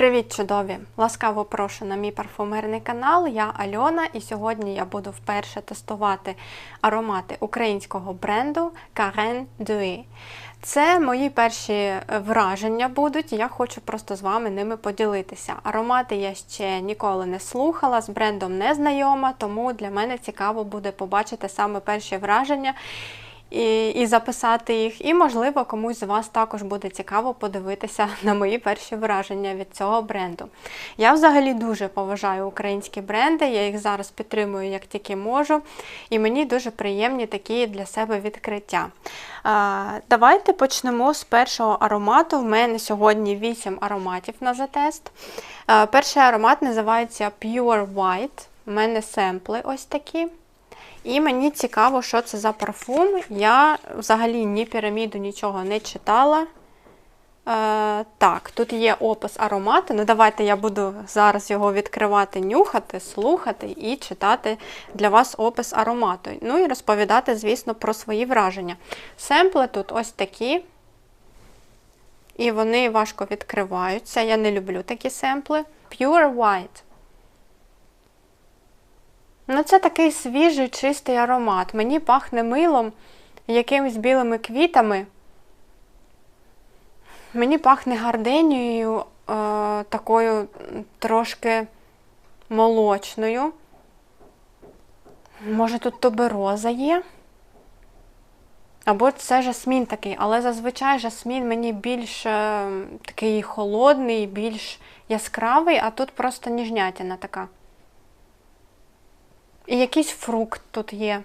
Привіт, чудові! Ласкаво прошу на мій парфумерний канал. Я Альона, і сьогодні я буду вперше тестувати аромати українського бренду Karen Due. Це мої перші е, враження будуть. Я хочу просто з вами ними поділитися. Аромати я ще ніколи не слухала, з брендом не знайома, тому для мене цікаво буде побачити саме перші враження і, і записати їх. І, можливо, комусь з вас також буде цікаво подивитися на мої перші враження від цього бренду. Я взагалі дуже поважаю українські бренди, я їх зараз підтримую як тільки можу. І мені дуже приємні такі для себе відкриття. А, Давайте почнемо з першого аромату. В мене сьогодні 8 ароматів на затест. А, Перший аромат називається Pure White. У мене семпли ось такі. І мені цікаво, що це за парфум. Я взагалі ні піраміду, нічого не читала. Е, Так, тут є опис аромату. Ну, давайте я буду зараз його відкривати, нюхати, слухати і читати для вас опис аромату. Ну і розповідати, звісно, про свої враження. Семпли тут ось такі. І вони важко відкриваються. Я не люблю такі семпли. Pure White. Ну, це такий свіжий, чистий аромат. Мені пахне милом, якимись білими квітами. Мені пахне гарденією, е, такою трошки молочною. Може, тут тобероза є? Або це жасмін такий, але зазвичай жасмін мені більш е, такий холодний, більш яскравий, а тут просто ніжнятина така. І якийсь фрукт тут є.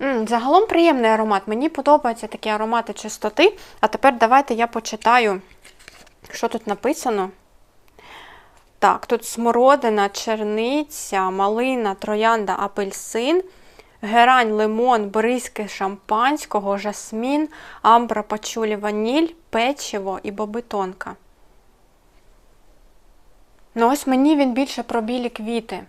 Загалом приємний аромат. Мені подобаються такі аромати чистоти. А тепер давайте я почитаю, що тут написано. Так, тут смородина, черниця, малина, троянда, апельсин, герань, лимон, бризки шампанського, жасмін, амбра, пачулі, ваніль, печиво і бобитонка. Ну, ось мені він більше про білі квіти.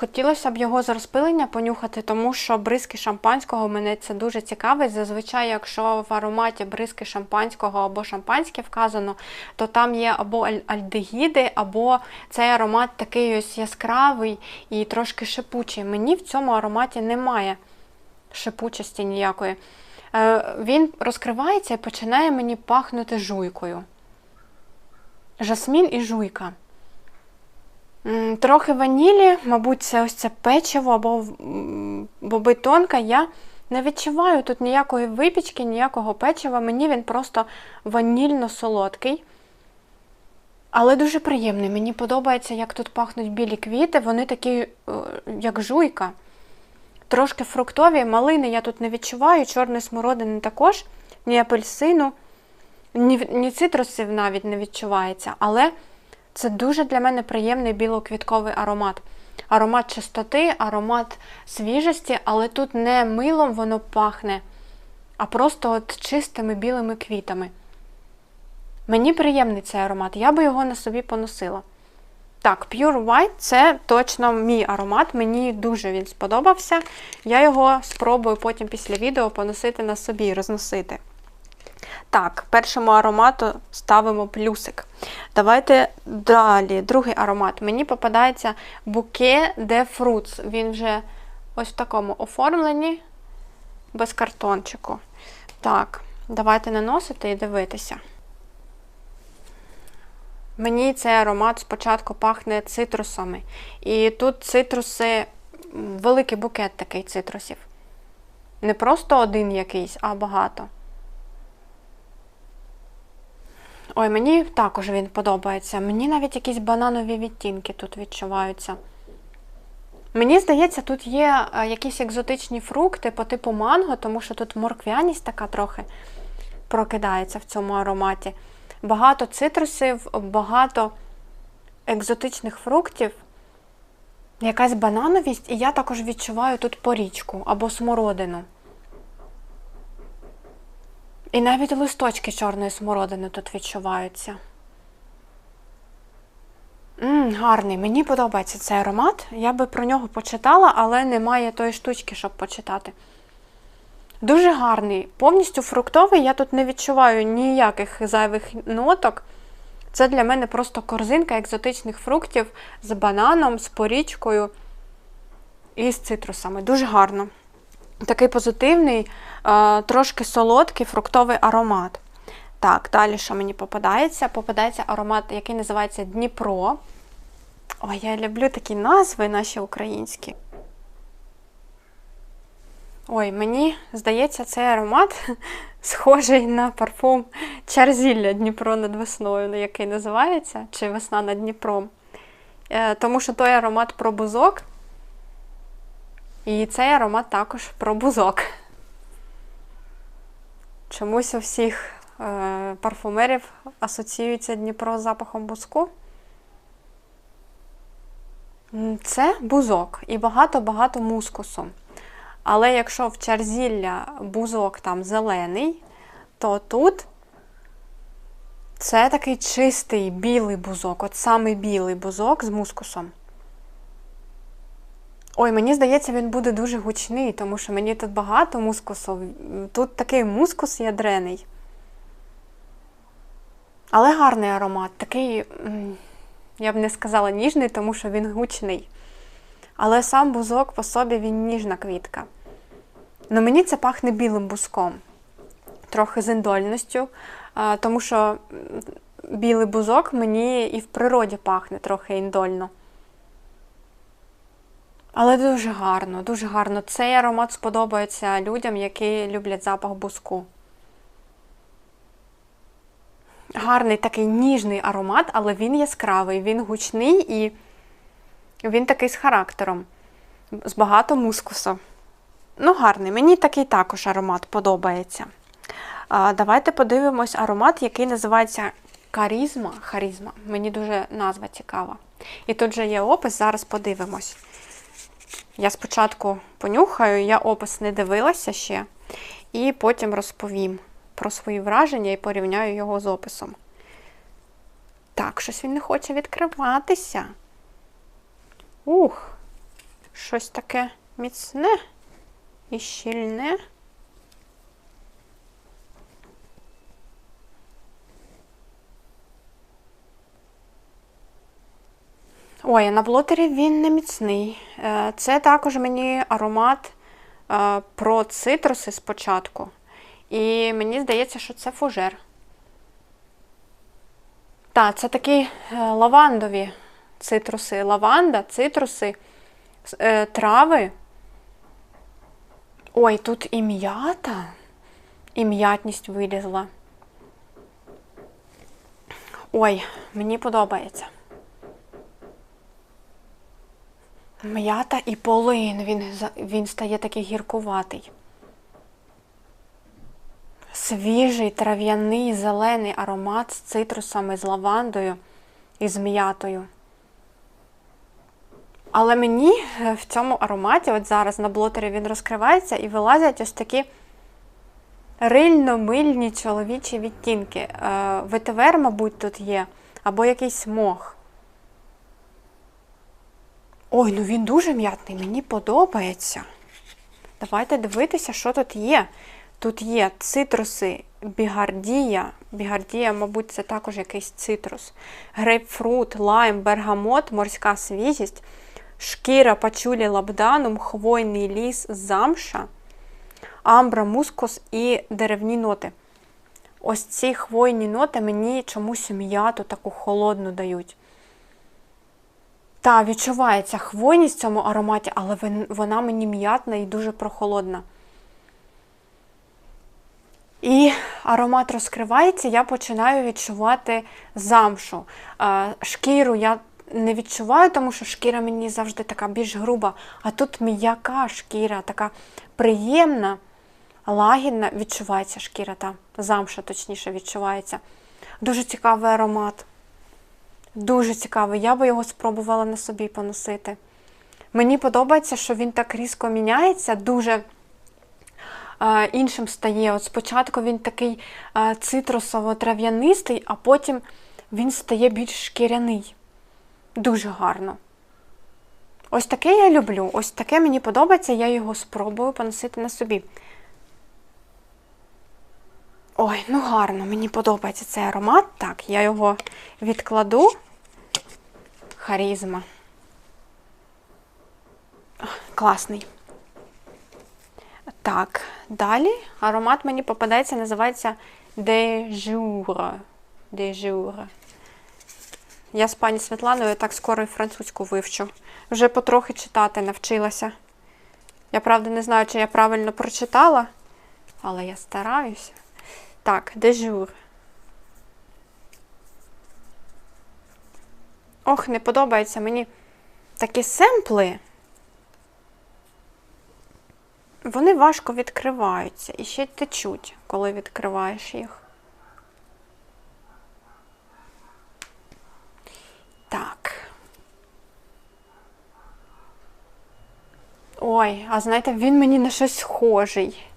Хотілося б його з розпилення понюхати, тому що бризки шампанського мене це дуже цікавить. Зазвичай, якщо в ароматі бризки шампанського або шампанське вказано, то там є або альдегіди, або цей аромат такий ось яскравий і трошки шипучий. Мені в цьому ароматі немає шипучості ніякої. Е, Він розкривається і починає мені пахнути жуйкою. Жасмін і жуйка. Трохи ванілі, мабуть, це ось це печиво або м, бобитонка. Я не відчуваю тут ніякої випічки, ніякого печива. Мені він просто ванільно-солодкий. Але дуже приємний. Мені подобається, як тут пахнуть білі квіти. Вони такі, е, як жуйка. Трошки фруктові. Малини я тут не відчуваю, чорної смородини також, ні апельсину, ні, ні цитрусів навіть не відчувається. Але це дуже для мене приємний білоквітковий аромат. Аромат чистоти, аромат свіжості, але тут не милом воно пахне, а просто от чистими білими квітами. Мені приємний цей аромат, я би його на собі поносила. Так, Pure White це точно мій аромат, мені дуже він сподобався. Я його спробую потім після відео поносити на собі розносити. Так, першому аромату ставимо плюсик. Давайте далі. Другий аромат. Мені попадається Bouquet de Fruits. Він вже ось в такому оформленні, без картончику. Так, давайте наносити і дивитися. Мені цей аромат спочатку пахне цитрусами. І тут цитруси, великий букет такий цитрусів. Не просто один якийсь, а багато. Ой, мені також він подобається. Мені навіть якісь бананові відтінки тут відчуваються. Мені здається, тут є е, якісь екзотичні фрукти по типу манго, тому що тут морквяність така трохи прокидається в цьому ароматі. Багато цитрусів, багато екзотичних фруктів, якась банановість, і я також відчуваю тут порічку або смородину. І навіть листочки чорної смородини тут відчуваються. М, гарний, мені подобається цей аромат. Я би про нього почитала, але немає тої штучки, щоб почитати. Дуже гарний, повністю фруктовий. Я тут не відчуваю ніяких зайвих ноток. Це для мене просто корзинка екзотичних фруктів з бананом, з порічкою і з цитрусами. Дуже гарно. Такий позитивний, е, трошки солодкий фруктовий аромат. Так, далі що мені попадається? Попадається аромат, який називається Дніпро. Ой, я люблю такі назви наші українські. Ой, мені здається, цей аромат схожий на парфум Чарзілля Дніпро над весною, який називається, чи Весна над Дніпром. Е, Тому що той аромат про бузок. І цей аромат також про бузок. Чомусь у всіх е, парфумерів асоціюється Дніпро з запахом бузку. Це бузок і багато-багато мускусу. Але якщо в чарзілля бузок там зелений, то тут це такий чистий білий бузок, от самий білий бузок з мускусом. Ой, мені здається, він буде дуже гучний, тому що мені тут багато мускусу. Тут такий мускус ядрений. Але гарний аромат. Такий, я б не сказала ніжний, тому що він гучний. Але сам бузок по собі він ніжна квітка. Ну мені це пахне білим бузком, трохи з індольністю, тому що білий бузок мені і в природі пахне трохи індольно. Але дуже гарно, дуже гарно. Цей аромат сподобається людям, які люблять запах бузку. Гарний такий ніжний аромат, але він яскравий, він гучний і він такий з характером, з багато мускусу. Ну, гарний. Мені такий також аромат подобається. А, давайте подивимось аромат, який називається Карізма. Харізма. Мені дуже назва цікава. І тут же є опис, зараз подивимось. Я спочатку понюхаю, я опис не дивилася ще, і потім розповім про свої враження і порівняю його з описом. Так, щось він не хоче відкриватися. Ух, щось таке міцне і щільне. Ой, на блотері він не міцний. Е, Це також мені аромат е, про цитруси спочатку. І мені здається, що це фужер. Так, це такі е, лавандові цитруси. Лаванда, цитруси, трави. Ой, тут і м'ята, і м'ятність вилізла. Ой, мені подобається. М'ята і полин, він, він стає такий гіркуватий. Свіжий, трав'яний, зелений аромат з цитрусами, з лавандою і з м'ятою. Але мені е, в цьому ароматі, от зараз на блотері він розкривається і вилазять ось такі рильно-мильні чоловічі відтінки. Е, Ветивер, мабуть, тут є, або якийсь мох. Ой, ну він дуже м'ятний, мені подобається. Давайте дивитися, що тут є. Тут є цитруси, бігардія. Бігардія, мабуть, це також якийсь цитрус. Грейпфрут, лайм, бергамот, морська свіжість, шкіра, пачулі, лабданум, хвойний ліс, замша, амбра, мускус і деревні ноти. Ось ці хвойні ноти мені чомусь м'яту таку холодну дають. Та, відчувається хвойність в цьому ароматі, але вона мені м'ятна і дуже прохолодна. І аромат розкривається, я починаю відчувати замшу. Шкіру я не відчуваю, тому що шкіра мені завжди така більш груба. А тут м'яка шкіра, така приємна, лагідна, відчувається шкіра, та замша точніше відчувається. Дуже цікавий аромат. Дуже цікавий. Я би його спробувала на собі поносити. Мені подобається, що він так різко міняється, дуже е, іншим стає. От спочатку він такий е, цитрусово-трав'янистий, а потім він стає більш шкіряний. Дуже гарно. Ось таке я люблю. Ось таке мені подобається, я його спробую поносити на собі. Ой, ну гарно, мені подобається цей аромат. Так, я його відкладу. Харізма. Класний. Так, далі аромат мені попадається, називається. De Jour. Я з пані Світланою так скоро і французьку вивчу. Вже потрохи читати навчилася. Я правда не знаю, чи я правильно прочитала, але я стараюся. Так, Jour. Ох, не подобається мені такі семпли. Вони важко відкриваються і ще течуть, коли відкриваєш їх. Так. Ой, а знаєте, він мені на щось схожий.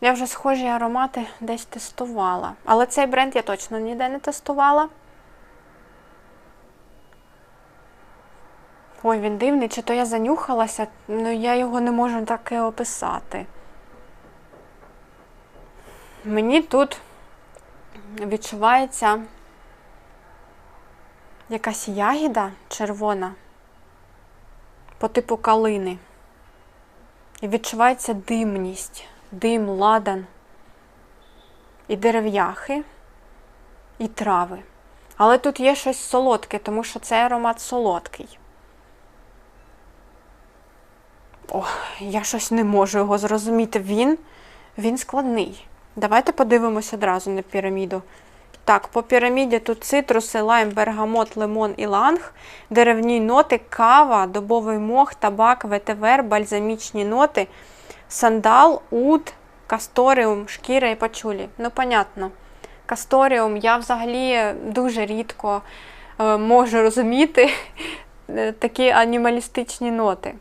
Я вже схожі аромати десь тестувала. Але цей бренд я точно ніде не тестувала. Ой, він дивний, чи то я занюхалася, ну я його не можу таке описати. Мені тут відчувається якась ягіда червона по типу калини. І відчувається димність, дим, ладан, і дерев'яхи, і трави. Але тут є щось солодке, тому що цей аромат солодкий. О, я щось не можу його зрозуміти. Він, він складний. Давайте подивимося одразу на піраміду. Так, по піраміді тут цитруси, лайм, бергамот, лимон, іланг, деревні ноти, кава, добовий мох, табак, ветивер, бальзамічні ноти, сандал, уд, касторіум, шкіра і пачулі. Ну, понятно. Касторіум я взагалі дуже рідко е, можу розуміти е, такі анімалістичні ноти.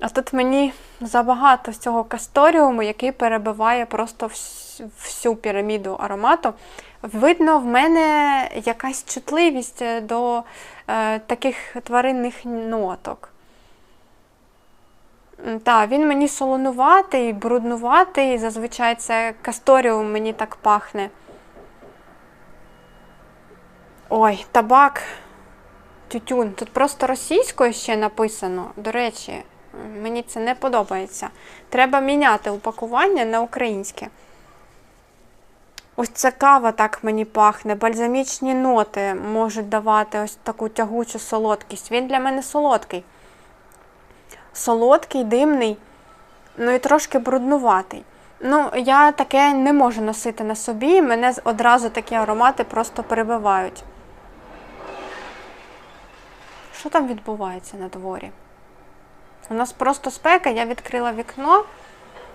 А тут мені забагато цього касторіуму, який перебиває просто всю піраміду аромату. Видно, в мене якась чутливість до е, таких тваринних ноток. Так, він мені солонуватий, бруднуватий, зазвичай це касторіум мені так пахне. Ой, табак, тютюн. Тут просто російською ще написано, до речі. Мені це не подобається. Треба міняти упакування на українське. Ось ця кава так мені пахне. Бальзамічні ноти можуть давати ось таку тягучу солодкість. Він для мене солодкий. Солодкий, димний, ну і трошки бруднуватий. Ну, я таке не можу носити на собі, мене одразу такі аромати просто перебивають. Що там відбувається на дворі? У нас просто спека, я відкрила вікно.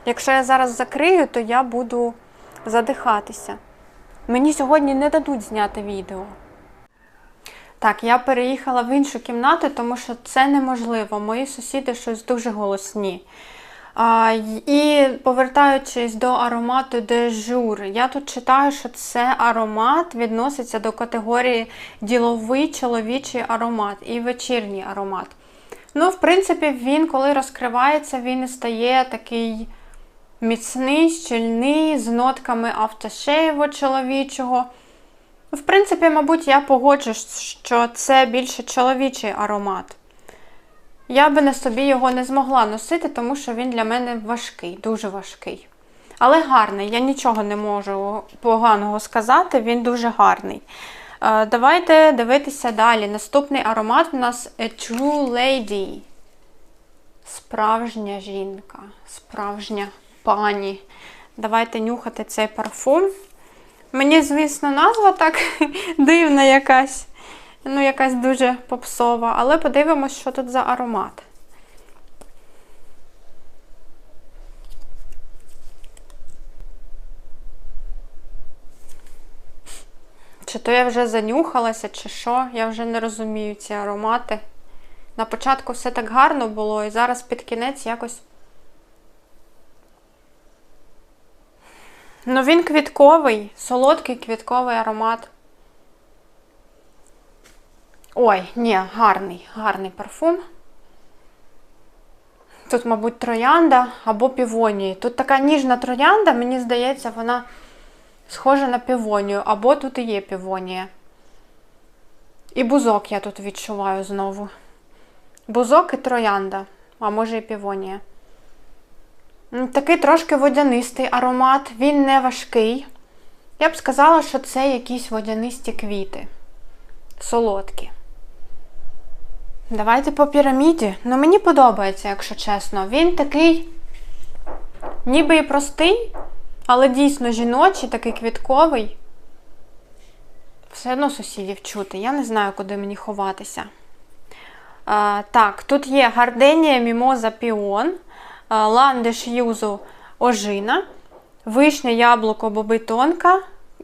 Якщо я зараз закрию, то я буду задихатися. Мені сьогодні не дадуть зняти відео. Так, я переїхала в іншу кімнату, тому що це неможливо. Мої сусіди щось дуже голосні. А, І повертаючись до аромату дежур, я тут читаю, що це аромат відноситься до категорії діловий чоловічий аромат і вечірній аромат. Ну, в принципі, він, коли розкривається, він стає такий міцний, щільний, з нотками автошеєву чоловічого. В принципі, мабуть, я погоджуюсь, що це більше чоловічий аромат. Я би на собі його не змогла носити, тому що він для мене важкий, дуже важкий. Але гарний, я нічого не можу поганого сказати, він дуже гарний. Е, давайте дивитися далі. Наступний аромат у нас A True Lady. Справжня жінка, справжня пані. Давайте нюхати цей парфум. Мені, звісно, назва так дивна якась. Ну, якась дуже попсова, але подивимось, що тут за аромат. Чи то я вже занюхалася, чи що, я вже не розумію ці аромати. На початку все так гарно було, і зараз під кінець якось. Ну, він квітковий, солодкий квітковий аромат. Ой, ні, гарний, гарний парфум. Тут, мабуть, троянда або півонії. Тут така ніжна троянда, мені здається, вона схожа на півонію, або тут і є півонія. І бузок я тут відчуваю знову. Бузок і троянда, а може і півонія. Такий трошки водянистий аромат, він не важкий. Я б сказала, що це якісь водянисті квіти. Солодкі. Давайте по піраміді. Ну, мені подобається, якщо чесно. Він такий, ніби і простий, але дійсно жіночий, такий квітковий. Все одно сусідів чути. Я не знаю, куди мені ховатися. А, так, тут є гарденія мімоза піон, ландиш юзу ожина, вишня, яблуко, боби тонка,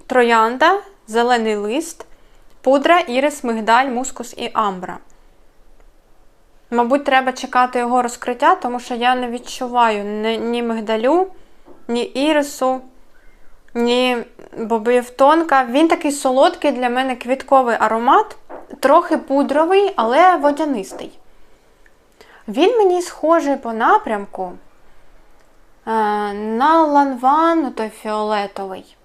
троянда, зелений лист, пудра, ірис, мигдаль, мускус і амбра. Мабуть, треба чекати його розкриття, тому що я не відчуваю ні, мигдалю, ні ірису, ні бобів тонка. Він такий солодкий для мене квітковий аромат, трохи пудровий, але водянистий. Він мені схожий по напрямку е, на ланван, той фіолетовий.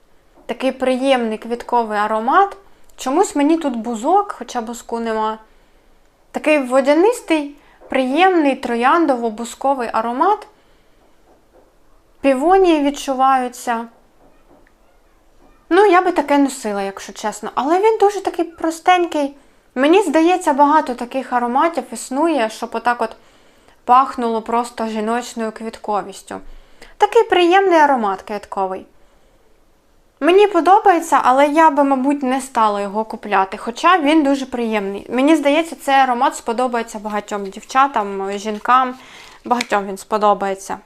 Такий приємний квітковий аромат. Чомусь мені тут бузок, хоча бузку нема. Такий водянистий, приємний трояндово-бусковий аромат. Півонії відчуваються. Ну, я би таке носила, якщо чесно. Але він дуже такий простенький. Мені здається, багато таких ароматів існує, щоб отак от пахнуло просто жіночною квітковістю. Такий приємний аромат квітковий. Мені подобається, але я би, мабуть, не стала його купляти, хоча він дуже приємний. Мені здається, цей аромат сподобається багатьом дівчатам, жінкам, багатьом він сподобається.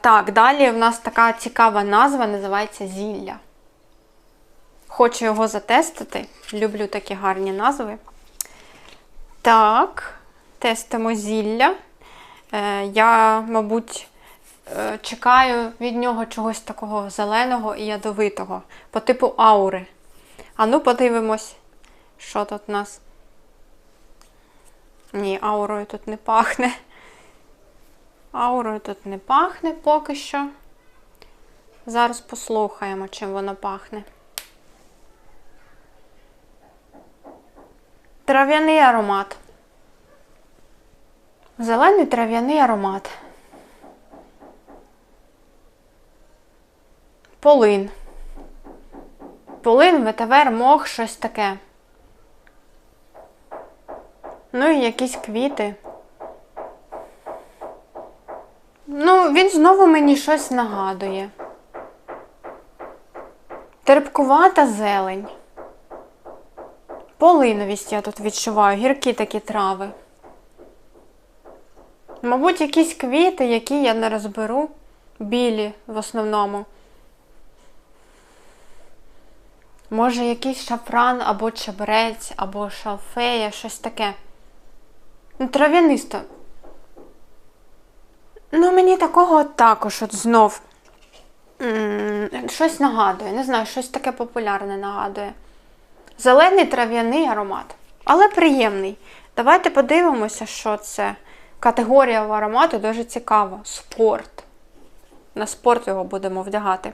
Так, далі в нас така цікава назва, називається зілля. Хочу його затестити. Люблю такі гарні назви. Так, тестимо зілля. Е, Я, мабуть, е, чекаю від нього чогось такого зеленого і ядовитого, по типу аури. А ну подивимось, що тут у нас. Ні, аурою тут не пахне. Аурою тут не пахне поки що. Зараз послухаємо, чим воно пахне. Трав'яний аромат. Зелений трав'яний аромат. Полин. Полин, ветивер, мох, щось таке. Ну і якісь квіти. Ну, він знову мені щось нагадує. Терпкувата зелень. Полиновість я тут відчуваю, гіркі такі трави. Мабуть, якісь квіти, які я не розберу, білі в основному. Може, якийсь шафран або чебрець, або шалфея, щось таке. Ну, трав'янисто. Ну, мені такого також от знов щось нагадує. Не знаю, щось таке популярне нагадує. Зелений трав'яний аромат, але приємний. Давайте подивимося, що це. Категорія аромату дуже цікава. Спорт. На спорт його будемо вдягати.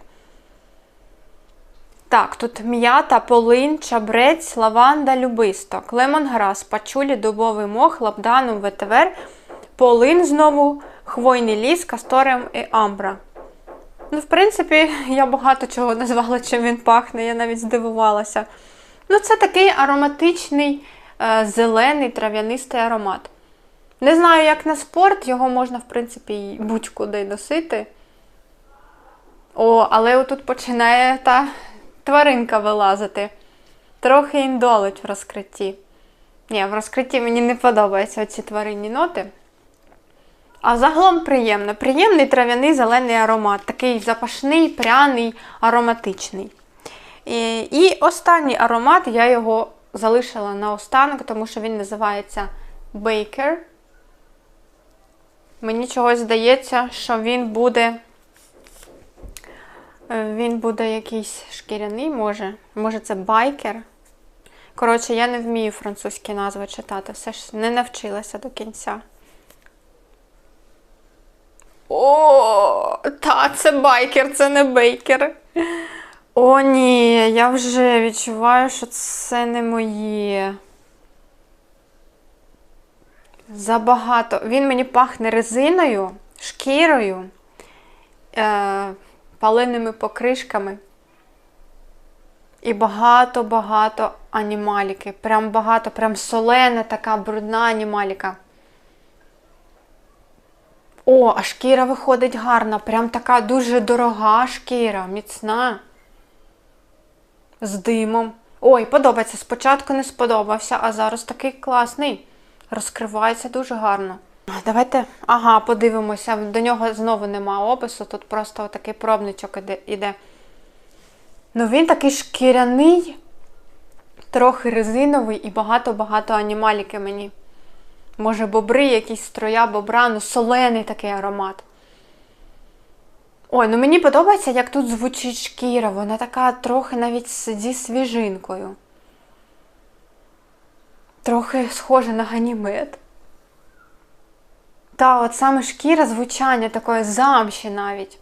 Так, тут м'ята, полинь, чабрець, лаванда, любисток, лемонграс, пачулі, дубовий мох, лабданум, ветивер, полин знову, хвойний ліс, касторем і амбра. Ну, в принципі, я багато чого назвала, чим він пахне, я навіть здивувалася. Ну, це такий ароматичний, е, зелений трав'янистий аромат. Не знаю, як на спорт, його можна, в принципі, будь-куди носити. О, але отут починає та тваринка вилазити. Трохи індолить в розкритті. Ні, в розкритті мені не подобаються ці тваринні ноти. А загалом приємно. Приємний трав'яний зелений аромат. Такий запашний, пряний, ароматичний. І, і останній аромат я його залишила на останок, тому що він називається Baker. Мені чогось здається, що він буде. е, Він буде якийсь шкіряний, може. Може, це байкер. Коротше, я не вмію французькі назви читати, все ж не навчилася до кінця. О, та це байкер, це не бейкер. О, ні, я вже відчуваю, що це не моє. Забагато. Він мені пахне резиною, шкірою, е, паленими покришками. І багато-багато анімаліки. Прям багато, прям солена така брудна анімаліка. О, а шкіра виходить гарна, прям така дуже дорога шкіра, міцна. З димом. Ой, подобається. Спочатку не сподобався, а зараз такий класний. Розкривається дуже гарно. Давайте, ага, подивимося. До нього знову нема опису, тут просто такий пробничок іде. Ну він такий шкіряний, трохи резиновий і багато-багато анімаліки мені. Може, бобри, якісь строя, бобра, ну солений такий аромат. Ой, ну мені подобається, як тут звучить шкіра. Вона така трохи навіть зі свіжинкою. Трохи схожа на ганімед. Та, от саме шкіра звучання такої замші навіть.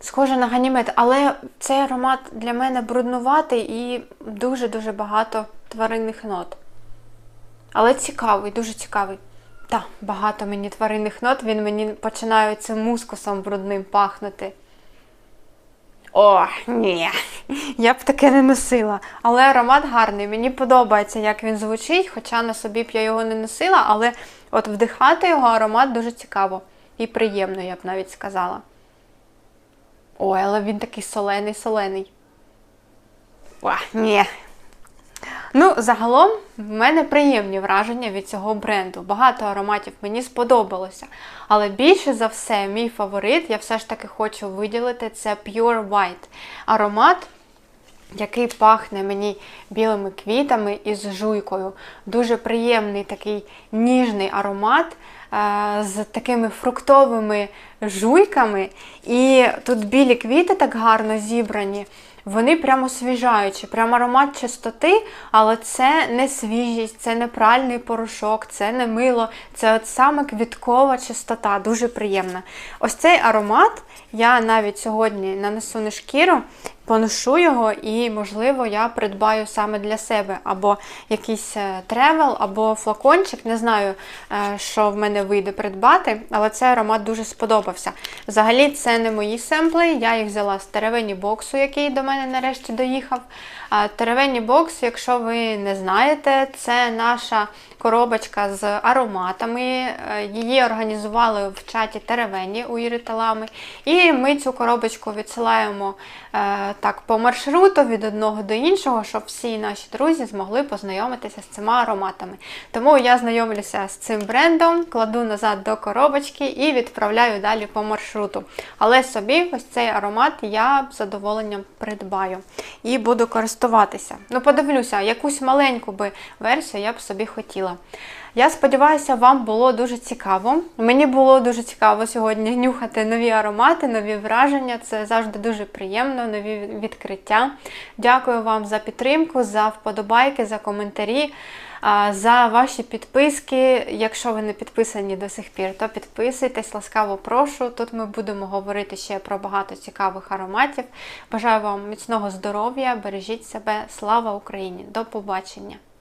Схоже на ганімед, але цей аромат для мене бруднуватий і дуже-дуже багато тваринних нот. Але цікавий, дуже цікавий. Та, багато мені тваринних нот, він мені починає цим мускусом брудним пахнути. О, ні, я б таке не носила. Але аромат гарний, мені подобається, як він звучить, хоча на собі б я його не носила, але от вдихати його аромат дуже цікаво і приємно, я б навіть сказала. Ой, але він такий солений-солений. О, ні. Ну, загалом, в мене приємні враження від цього бренду. Багато ароматів мені сподобалося. Але більше за все, мій фаворит, я все ж таки хочу виділити, це Pure White. Аромат, який пахне мені білими квітами із жуйкою. Дуже приємний такий ніжний аромат е, з такими фруктовими жуйками. І тут білі квіти так гарно зібрані. Вони прямо освіжаючі, прямо аромат чистоти, але це не свіжість, це не пральний порошок, це не мило, це от саме квіткова чистота, дуже приємна. Ось цей аромат я навіть сьогодні нанесу на шкіру, поношу його, і, можливо, я придбаю саме для себе або якийсь е, тревел, або флакончик. Не знаю, е, що в мене вийде придбати, але цей аромат дуже сподобався. Взагалі, це не мої семпли, я їх взяла з теревені боксу, який до мене нарешті доїхав. Теревені бокс, якщо ви не знаєте, це наша коробочка з ароматами. Е, її організували в чаті Теревені у Іри. І ми цю коробочку відсилаємо е, так по маршруту від одного до іншого, щоб всі наші друзі змогли познайомитися з цими ароматами. Тому я знайомлюся з цим брендом, кладу назад до коробочки і відправляю далі по маршруту. Але собі ось цей аромат я з задоволенням придбаю і буду користуватися. Ну, подивлюся, якусь маленьку би версію я б собі хотіла. Я сподіваюся, вам було дуже цікаво. Мені було дуже цікаво сьогодні нюхати нові аромати, нові враження. Це завжди дуже приємно, нові відкриття. Дякую вам за підтримку, за вподобайки, за коментарі, за ваші підписки. Якщо ви не підписані до сих пір, то підписуйтесь, ласкаво прошу. Тут ми будемо говорити ще про багато цікавих ароматів. Бажаю вам міцного здоров'я, бережіть себе, слава Україні! До побачення!